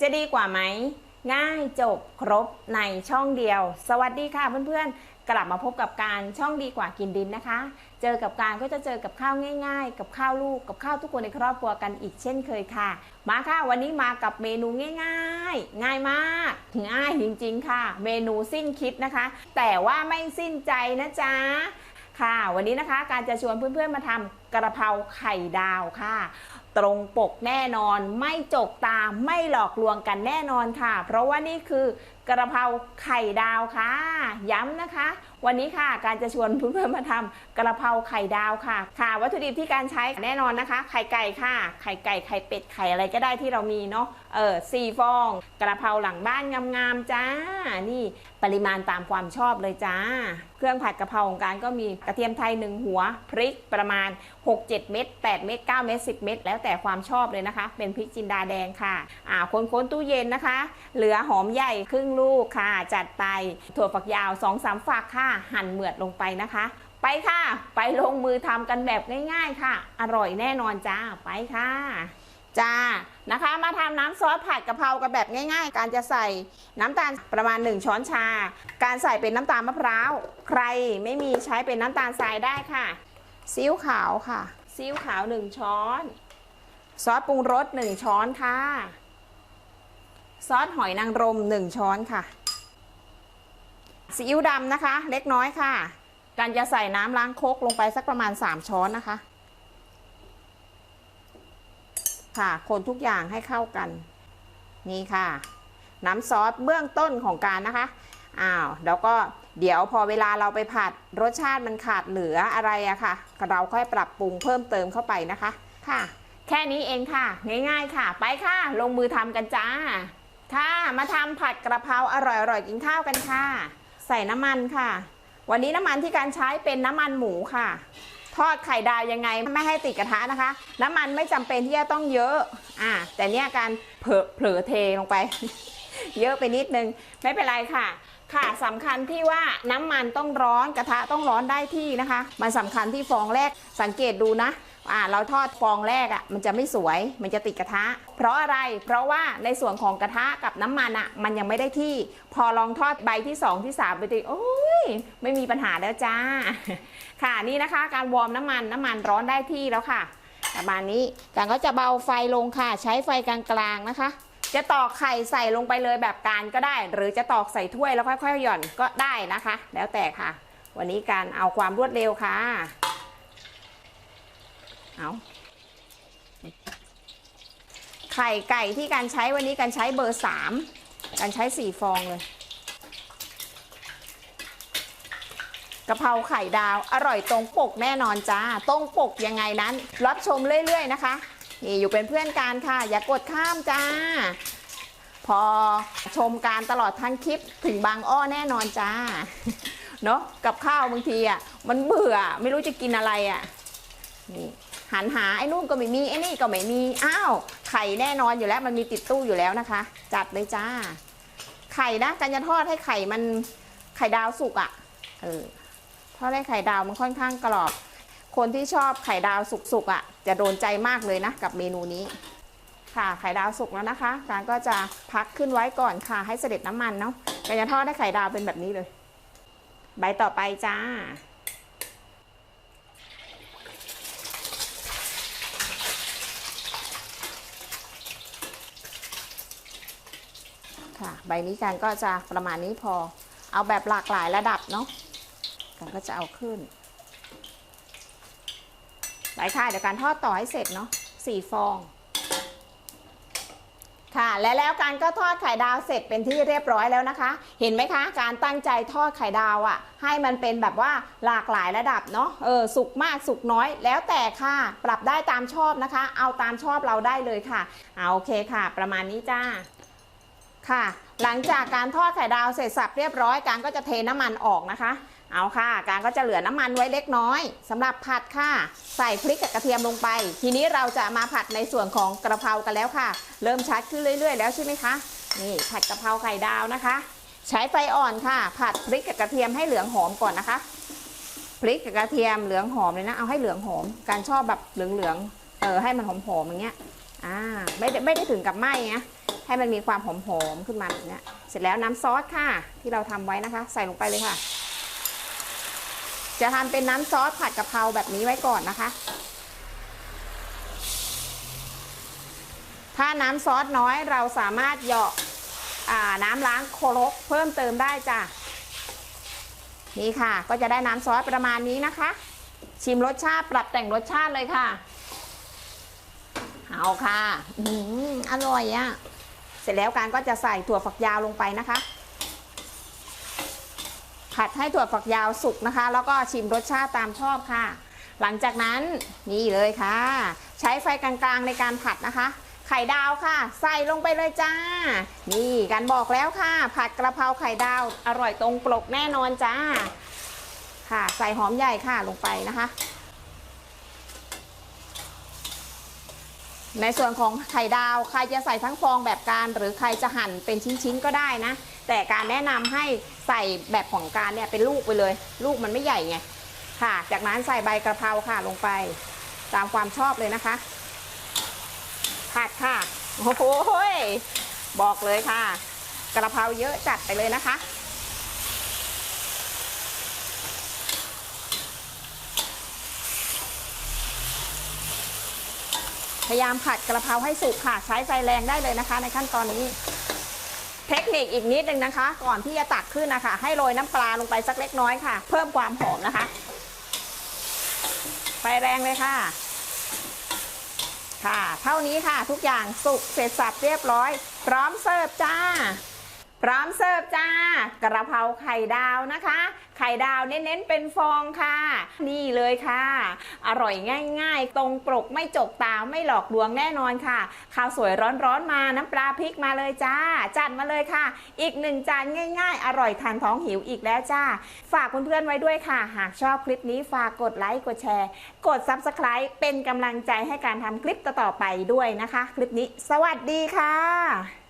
จะดีกว่าไหม ง่ายจบครบในช่องเดียว สวัสดีค่ะเพื่อนๆ กลับมาพบกับการช่องดีกว่ากินดินนะคะ เจอกับการก็จะเจอกับข้าวง่าย ๆ กับข้าวลูกกับข้าวทุกคนในครอบครัวกันอีกเช่นเคยค่ะ มาค่ะวันนี้มากับเมนูง่ายๆ ง่ายมากง่ายจริงๆค่ะ เมนูสิ้นคิดนะคะ แต่ว่าไม่สิ้นใจนะจ๊ะค่ะ วันนี้นะคะการจะชวนเพื่อนๆมาทำกระเพราไข่ดาวค่ะ ตรงปกแน่นอน ไม่จกตาไม่หลอกลวงกันแน่นอนค่ะ เพราะว่านี่คือ กระเพราไข่ดาวค่ะ ย้ำนะคะ วันนี้ค่ะการจะชวนเพื่อนๆมาทำกระเพราไข่ดาวค่ะ ค่ะ วัตถุดิบที่การใช้แน่นอนนะคะ ไข่ไก่ค่ะ ไข่ไก่ไข่เป็ดไข่อะไรก็ได้ที่เรามีเนาะเออสี่ฟอง กระเพราหลังบ้านงามๆจ้า นี่ปริมาณตามความชอบเลยจ้า เครื่องผัดกระเพราของการก็มีกระเทียมไทย1หัวพริกประมาณ 6-7 เม็ด8 เม็ด9เม็ด10 เม็ดแล้วแต่ความชอบเลยนะคะ เป็นพริกจินดาแดงค่ะอ่าคนๆตู้เย็นนะคะ เหลือหอมใหญ่ครึ่งลูกค่ะ จัดไปถั่วฝักยาว2-3ฝักค่ะ หั่นเหมือดลงไปนะคะ ไปค่ะ ไปลงมือทำกันแบบง่ายๆค่ะ อร่อยแน่นอนจ้าไปค่ะจ้านะคะมาทำน้ำซอสผัดกะเพรากันแบบง่าย ๆ การจะใส่น้ำตาลประมาณ 1 ช้อนชา การใส่เป็นน้ำตาลมะพร้าว ใครไม่มีใช้เป็นน้ำตาลทรายได้ค่ะซีอิ๊วขาวค่ะซีอิ๊วขาว 1 ช้อน ซอสปรุงรส 1 ช้อนค่ะ ซอสหอยนางรม 1 ช้อนค่ะซีอิ๊วดำนะคะ เล็กน้อยค่ะ การจะใส่น้ำล้างโคกลงไปสักประมาณ 3 ช้อนนะคะ ค่ะ คนทุกอย่างให้เข้ากัน นี่ค่ะ น้ำซอสเบื้องต้นของการนะคะ อ้าว แล้วก็เดี๋ยวพอเวลาเราไปผัดรสชาติมันขาดเหลืออะไรอะค่ะ เราค่อยปรับปรุงเพิ่มเติมเข้าไปนะคะ ค่ะ แค่นี้เองค่ะ ง่ายๆค่ะ ไปค่ะ ลงมือทำกันจ้า ค่ะ มาทำผัดกระเพราอร่อยๆ กินข้าวกันค่ะ ใส่น้ำมันค่ะ วันนี้น้ำมันที่การใช้เป็นน้ำมันหมูค่ะ ทอดไข่ดาวยังไงไม่ให้ติดกระทะนะคะ น้ำมันไม่จำเป็นที่จะต้องเยอะ อ่า แต่เนี้ยการเผลอเผลอเทลงไป เยอะไปนิดนึง ไม่เป็นไรค่ะ ค่ะสำคัญที่ว่าน้ำมันต้องร้อนกระทะต้องร้อนได้ที่นะคะ มันสำคัญที่ฟองแรกสังเกตดูนะ อ่าเราทอดฟองแรกอะ่ะมันจะไม่สวยมันจะติดกระทะ เพราะอะไรเพราะว่าในส่วนของกระทะกับน้ำมันอะ่ะมันยังไม่ได้ที่ พอลองทอดใบที่ 2 ที่3ไปติโอ้ยไม่มีปัญหาแล้วจ้า ค่ะนี่นะคะ การวอร์มน้ำมันน้ำมันร้อนได้ที่แล้วค่ะ ประมาณนี้การก็จะเบาไฟลงค่ะ ใช้ไฟกลางๆนะคะ จะตอกไข่ใส่ลงไปเลยแบบการก็ได้ หรือจะตอกใส่ถ้วยแล้วค่อยๆหย่อนก็ได้นะคะ แล้วแต่ค่ะ วันนี้การเอาความรวดเร็วค่ะ เอาไข่ไก่ที่การใช้วันนี้การใช้เบอร์สามการใช้สี่ฟองเลยกะเพราไข่ดาวอร่อยตรงปกแน่นอนจ้าตรงปกยังไงนั้น รับชมเรื่อย ๆ นะคะ นี่อยู่เป็นเพื่อนกันค่ะ อย่ากกดข้ามจ้า พอชมการตลอดทั้งคลิปถึงบางอ้อแน่นอนจ้าเนาะกับข้าวบางทีอะมันเบื่อไม่รู้จะกินอะไรอะนี่ หันหาไอ้นู่นก็ไม่มีไอ้นี่ก็ไม่มีอ้าวไข่แน่นอนอยู่แล้วมันมีติดตู้อยู่แล้วนะคะ จัดเลยจ้า ไข่นะการจะทอดให้ไข่มันไข่ดาวสุกอะ่ะเออทอดให้ไข่ดาวมันค่อนข้างกรอบ คนที่ชอบไข่ดาวสุกๆอะ่ะ จะโดนใจมากเลยนะกับเมนูนี้ ค่ะไข่ดาวสุกแล้วนะคะการก็จะพักขึ้นไว้ก่อนค่ะ ให้เสด็จน้ำมันเนาะการจะทอดให้ไข่ดาวเป็นแบบนี้เลย ใบต่อไปจ้า ค่ะ ใบนี้กันก็จะประมาณนี้พอ เอาแบบหลากหลายระดับเนาะกันก็จะเอาขึ้นไปค่ะเดี๋ยวการทอดต่อให้เสร็จเนาะสี่ฟอง ค่ะและแล้วการก็ทอดไข่ดาวเสร็จเป็นที่เรียบร้อยแล้วนะคะ เห็นไหมคะ การตั้งใจทอดไข่ดาวอะ่ะ ให้มันเป็นแบบว่าหลากหลายระดับเนาะเออสุกมากสุกน้อย แล้วแต่ค่ะ ปรับได้ตามชอบนะคะ เอาตามชอบเราได้เลยค่ะเอาโอเคค่ะ ประมาณนี้จ้า ค่ะ หลังจากการทอดไข่ดาวเสร็จสับเรียบร้อยการก็จะเทน้ำมันออกนะคะ เอาค่ะ การก็จะเหลือน้ำมันไว้เล็กน้อยสำหรับผัดค่ะ ใส่พริกกับกระเทียมลงไป ทีนี้เราจะมาผัดในส่วนของกระเพรากันแล้วค่ะ เริ่มชัดขึ้นเรื่อย ๆ แล้วใช่ไหมคะนี่ผัดกระเพราไข่ดาวนะคะ ใช้ไฟอ่อนค่ะ ผัดพริกกับกระเทียมให้เหลืองหอมก่อนนะคะพริกกับกระเทียมเหลืองหอมเลยนะเอาให้เหลืองหอม การชอบแบบเหลืองๆเออให้มันหอมๆอย่างเงี้ยอ่าไม่ได้ไม่ได้ถึงกับไหม้นะ ให้มันมีความหอมๆขึ้นมาแบบนี้เสร็จแล้วน้ำซอสค่ะ ที่เราทำไว้นะคะ ใส่ลงไปเลยค่ะ จะทำเป็นน้ำซอสผัดกะเพราแบบนี้ไว้ก่อนนะคะ ถ้าน้ำซอสน้อยเราสามารถเหยาะอ่าน้ำล้างโครกเพิ่มเติมได้จ้ะนี่ค่ะ ก็จะได้น้ำซอสประมาณนี้นะคะ ชิมรสชาติปรับแต่งรสชาติเลยค่ะ เอาค่ะอืมอร่อยอะ่ะ สร็จแล้วการก็จะใส่ถั่วฝักยาวลงไปนะคะ ผัดให้ถั่วฝักยาวสุกนะคะ แล้วก็ชิมรสชาติตามชอบค่ะ หลังจากนั้นนี่เลยค่ะ ใช้ไฟกลางๆในการผัดนะคะ ไข่ดาวค่ะ ใส่ลงไปเลยจ้า นี่กันบอกแล้วค่ะ ผัดกระเพราไข่ดาวอร่อยตรงปกแน่นอนจ้า ค่ะ ใส่หอมใหญ่ค่ะลงไปนะคะ ในส่วนของไข่ดาวใครจะใส่ทั้งฟองแบบการ หรือใครจะหั่นเป็นชิ้นๆก็ได้นะ แต่การแนะนำให้ใส่แบบของการเนี่ยเป็นลูกไปเลย ลูกมันไม่ใหญ่ไงค่ะ จากนั้นใส่ใบกระเพราค่ะลงไป ตามความชอบเลยนะคะผัดค่ะโอ้โหบอกเลยค่ะ กระเพราเยอะจัดไปเลยนะคะ พยายามผัดกระเพราให้สุกค่ะ ใช้ไฟแรงได้เลยนะคะ ในขั้นตอนนี้ เทคนิคอีกนิดนึงนะคะ ก่อนที่จะตักขึ้นนะคะ ให้โรยน้ำปลาลงไปสักเล็กน้อยค่ะ เพิ่มความหอมนะคะ ไฟแรงเลยค่ะ ค่ะ เท่านี้ค่ะทุกอย่างสุกเสร็จสับเรียบร้อย พร้อมเสิร์ฟจ้า พร้อมเสิร์ฟจ้ากระเพราไข่ดาวนะคะ ไข่ดาวเน้นๆเป็นฟองค่ะ นี่เลยค่ะ อร่อยง่ายๆ ตรงปกไม่จกตาไม่หลอกลวงแน่นอนค่ะ ข้าวสวยร้อนๆมาน้ำปลาพริกมาเลยจ้าจัดมาเลยค่ะ อีกหนึ่งจานง่ายๆ อร่อยทานท้องหิวอีกแล้วจ้า ฝากเพื่อนๆไว้ด้วยค่ะ หากชอบคลิปนี้ฝากกดไลค์กดแชร์ กด Subscribe เป็นกำลังใจให้การทำคลิปต่อๆไปด้วยนะคะ คลิปนี้ สวัสดีค่ะ